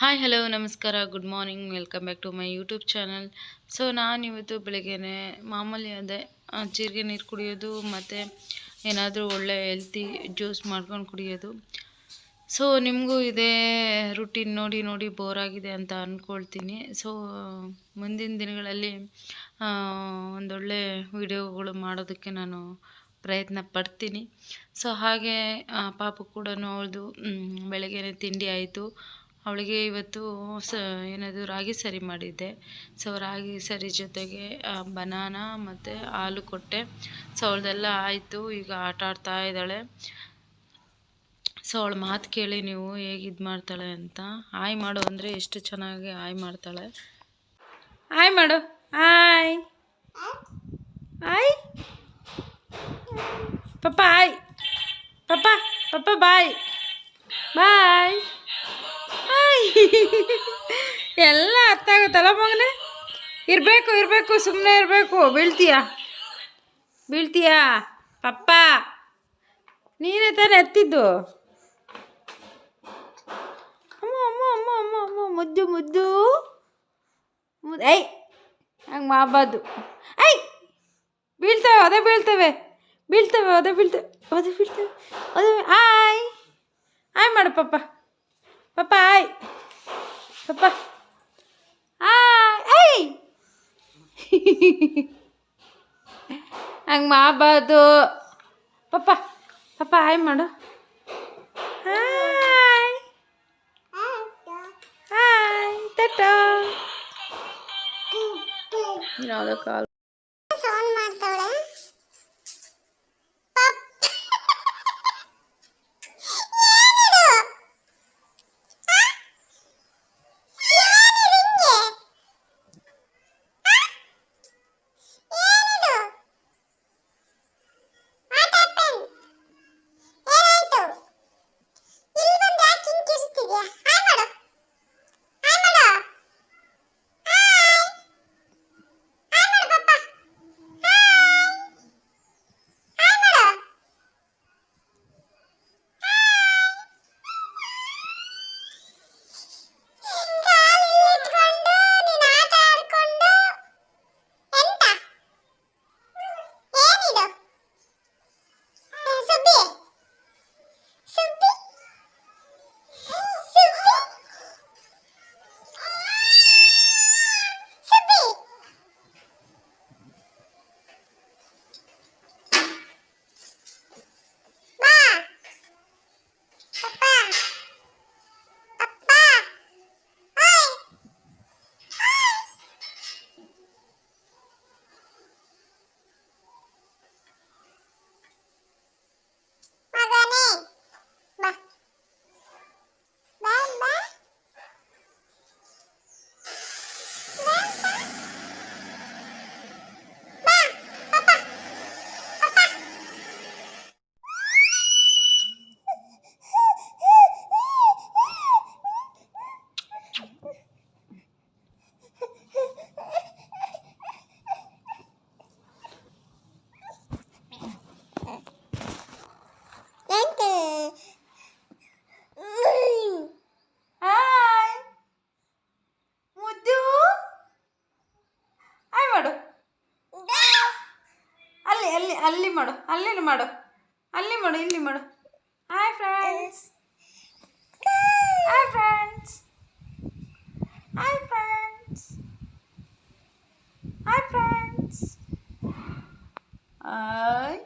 Hi hello ನಮಸ್ಕಾರ good morning welcome back to my YouTube channel so ನಾನಿವತ್ತು ಬೆಳಗ್ಗೆನೆ ಮಾಮೂಲಿ ಅದೇ ಜೀರಿಗೆ ನೀರು ಕುಡಿಯೋದು ಮತ್ತು ಏನಾದರೂ ಒಳ್ಳೆ ಹೆಲ್ತಿ ಜ್ಯೂಸ್ ಮಾಡ್ಕೊಂಡು ಕುಡಿಯೋದು. ಸೊ ನಿಮಗೂ ಇದೇ ರುಟೀನ್ ನೋಡಿ ನೋಡಿ ಬೋರ್ ಆಗಿದೆ ಅಂತ ಅಂದ್ಕೊಳ್ತೀನಿ ಸೊ ಮುಂದಿನ ದಿನಗಳಲ್ಲಿ ಒಂದೊಳ್ಳೆ ವಿಡಿಯೋಗಳು ಮಾಡೋದಕ್ಕೆ ನಾನು ಪ್ರಯತ್ನ ಪಡ್ತೀನಿ. ಸೊ ಹಾಗೆ ಪಾಪ ಪಾಪು ಕೂಡ ಅವಳದು ಬೆಳಗ್ಗೆ ತಿಂಡಿ ಆಯಿತು. ಅವಳಿಗೆ ಇವತ್ತು ಸ, ಏನದು, ರಾಗಿ ಸರಿ ಮಾಡಿದ್ದೆ. ಸೊ ರಾಗಿ ಸರಿ ಜೊತೆಗೆ ಬನಾನ ಮತ್ತು ಹಾಲು ಕೊಟ್ಟೆ. ಸೊ ಅವಳದೆಲ್ಲ ಆಯಿತು, ಈಗ ಆಟ ಆಡ್ತಾ ಇದ್ದಾಳೆ. ಸೊ ಅವಳ ಮಾತು ಕೇಳಿ ನೀವು ಹೇಗೆ ಇದು ಮಾಡ್ತಾಳೆ ಅಂತ. ಆಯ್ ಮಾಡು ಅಂದರೆ ಎಷ್ಟು ಚೆನ್ನಾಗಿ ಆಯ್ ಮಾಡ್ತಾಳೆ. ಆಯ್ ಮಾಡು. ಆಯ್ ಆಯ್ ಪಪ್ಪ ಆಯ್ ಪಪ್ಪ ಪಪ್ಪ, ಬಾಯ್. ಬಾಯ್. ಎಲ್ಲ ಅರ್ಥ ಆಗುತ್ತಲ್ಲ ಮಗನೇ? ಇರಬೇಕು ಇರಬೇಕು ಸುಮ್ಮನೆ ಇರಬೇಕು. ಬೀಳ್ತೀಯ? ಬೀಳ್ತೀಯಾ? ಪಪ್ಪ, ನೀನೇ ತಾನೇ ಎತ್ತಿದ್ದು? ಅಮ್ಮ ಅಮ್ಮ ಅಮ್ಮ ಅಮ್ಮ ಅಮ್ಮ, ಮುದ್ದು ಮುದ್ದು. ಮುದ್ದು ಐ ಹಂಗೆ ಮಾಬಾದು ಐ ಬೀಳ್ತವೆ, ಅದೇ ಬೀಳ್ತವೆ. ಬೀಳ್ತವೆ, ಅದೇ ಬೀಳ್ತವೆ ಅದೇ ಬೀಳ್ತವೆ, ಅದೇ ಆಯ್ ಆಯ್ ಮಾಡು ಪಪ್ಪ. ಪಪ್ಪ ಆಯ್ ಪಪ್ಪ. ಹಂಗೆ ಮಾಡಬಾರ್ದು. ಪಪ್ಪ ಪಪ್ಪ ಹಾಯ್ ಮಾಡು. ಹಾಯ್. ಹಾಯ್ ತಟ ಯಾವುದೋ ಕಾಲ್ ಅಲ್ಲಿ ಅಲ್ಲಿ ಅಲ್ಲಿ ಮಾಡು ಅಲ್ಲಿ ಮಾಡು ಅಲ್ಲಿ ಮಾಡು ಇಲ್ಲಿ ಮಾಡು hi friends hi friends hi friends hi friends hi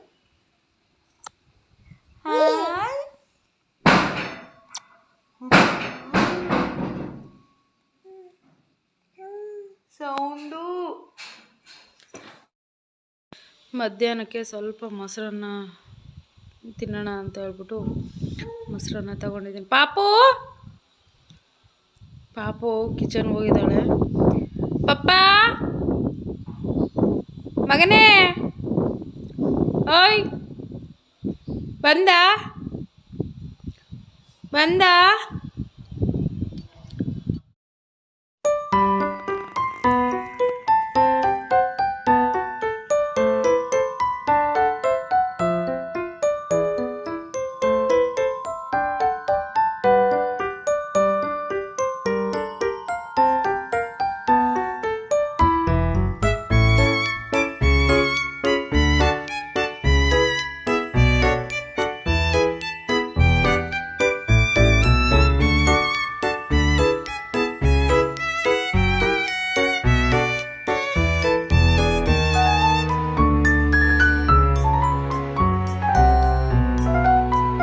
hi sound ಮಧ್ಯಾಹ್ನಕ್ಕೆ ಸ್ವಲ್ಪ ಮೊಸರನ್ನ ತಿನ್ನೋಣ ಅಂತ ಹೇಳ್ಬಿಟ್ಟು ಮೊಸರನ್ನ ತಗೊಂಡಿದ್ದೀನಿ. ಪಾಪು! ಪಾಪು ಕಿಚನ್ ಹೋಗಿದ್ದಾಳೆ. ಪಪ್ಪ! ಮಗನೇ! ಓಯ್! ಬಂದ? ಬಂದ?